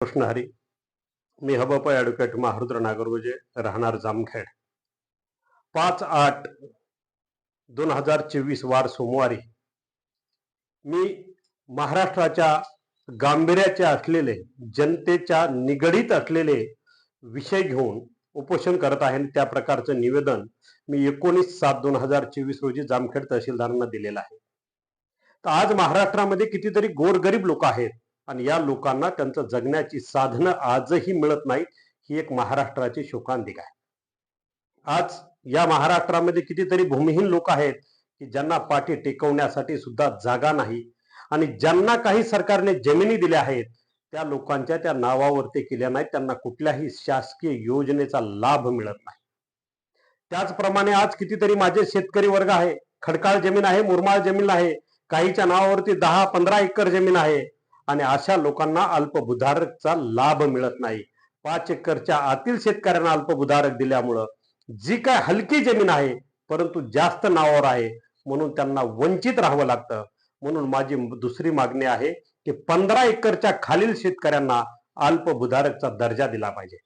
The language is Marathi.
कृष्ण हरी. मी हबप ॲडव्होकेट महारुद्र नागरगोजे राहणार जामखेड. पाच आठ दोन हजार चोवीस वार सोमवारी मी महाराष्ट्राच्या गांभीर्याचे असलेले जनतेच्या निगडीत असलेले विषय घेऊन उपोषण करत आहे आणि त्या प्रकारचं निवेदन मी एकोणीस सात दोन हजार चोवीस रोजी जामखेड तहसीलदारांना दिलेलं आहे. तर आज महाराष्ट्रामध्ये कितीतरी गोरगरीब लोक आहेत. आणि या लोकांना त्यांचं जगण्याची साधनं आजही मिळत नाहीत ही एक महाराष्ट्राची शोकांतिक आहे. आज या महाराष्ट्रामध्ये कितीतरी भूमिहीन लोक आहेत की ज्यांना पाठी टेकवण्यासाठी सुद्धा जागा नाही. आणि ज्यांना काही सरकारने जमिनी दिल्या आहेत त्या लोकांच्या त्या नावावरती केल्या नाहीत त्यांना कुठल्याही शासकीय योजनेचा लाभ मिळत नाही. त्याचप्रमाणे आज कितीतरी माझे शेतकरी वर्ग आहे खडकाळ जमीन आहे मुरमाळ जमीन आहे काहीच्या नावावरती दहा पंधरा एकर जमीन आहे. आणि अशा लोकांना अल्पभूधारकचा लाभ मिळत नाही. पाच एकरच्या आतील शेतकऱ्यांना अल्पभूधारक दिल्यामुळं जी काय हलकी जमीन आहे परंतु जास्त नावावर आहे म्हणून त्यांना वंचित राहावं लागतं. म्हणून माझी दुसरी मागणी आहे की पंधरा एकरच्या खालील शेतकऱ्यांना अल्पभूधारकचा दर्जा दिला पाहिजे.